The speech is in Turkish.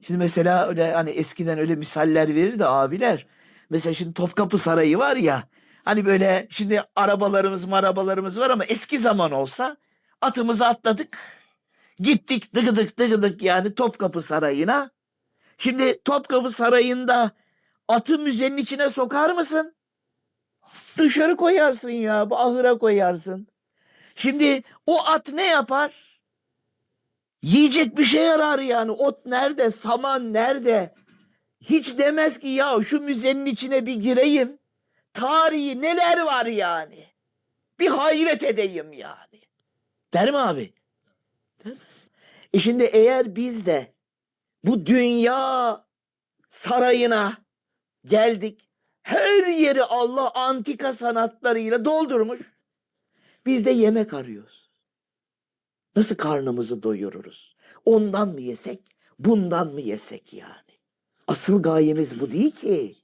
Şimdi mesela öyle hani eskiden öyle misaller verirdi abiler. Mesela şimdi Topkapı Sarayı var ya. Hani böyle şimdi arabalarımız marabalarımız var ama eski zaman olsa atımızı atladık. Gittik dıgıdık dıgıdık yani Topkapı Sarayı'na. Şimdi Topkapı Sarayı'nda atı müzenin içine sokar mısın? Dışarı koyarsın ya bu ahıra koyarsın. Şimdi o at ne yapar? Yiyecek bir şey arar yani. Ot nerede? Saman nerede? Hiç demez ki ya şu müzenin içine bir gireyim. Tarihi neler var yani. Bir hayret edeyim yani. Der mi abi? Demez. E şimdi eğer biz de bu dünya sarayına geldik. Her yeri Allah antika sanatlarıyla doldurmuş. Biz de yemek arıyoruz. Nasıl karnımızı doyururuz? Ondan mı yesek, bundan mı yesek yani? Asıl gayemiz bu değil ki.